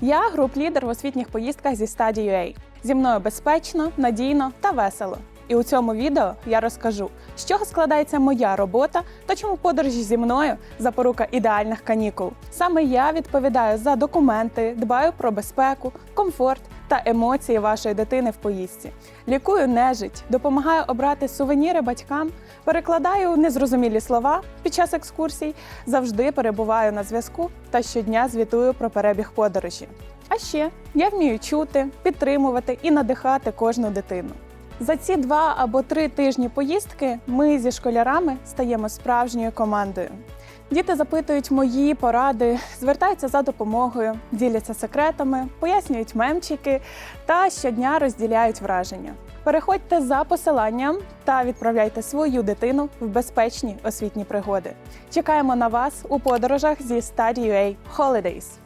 Я груп-лідер в освітніх поїздках зі стадією Зі мною безпечно, надійно та весело. І у цьому відео я розкажу, з чого складається моя робота та чому подорожі зі мною запорука ідеальних канікул. Саме я відповідаю за документи, дбаю про безпеку, комфорт та емоції вашої дитини в поїздці. Лікую нежить, допомагаю обрати сувеніри батькам, перекладаю незрозумілі слова під час екскурсій, завжди перебуваю на зв'язку та щодня звітую про перебіг подорожі. А ще я вмію чути, підтримувати і надихати кожну дитину. За ці два або три тижні поїздки ми зі школярами стаємо справжньою командою. Діти запитують мої поради, звертаються за допомогою, діляться секретами, пояснюють мемчики та щодня розділяють враження. Переходьте за посиланням та відправляйте свою дитину в безпечні освітні пригоди. Чекаємо на вас у подорожах зі Study UA Holidays.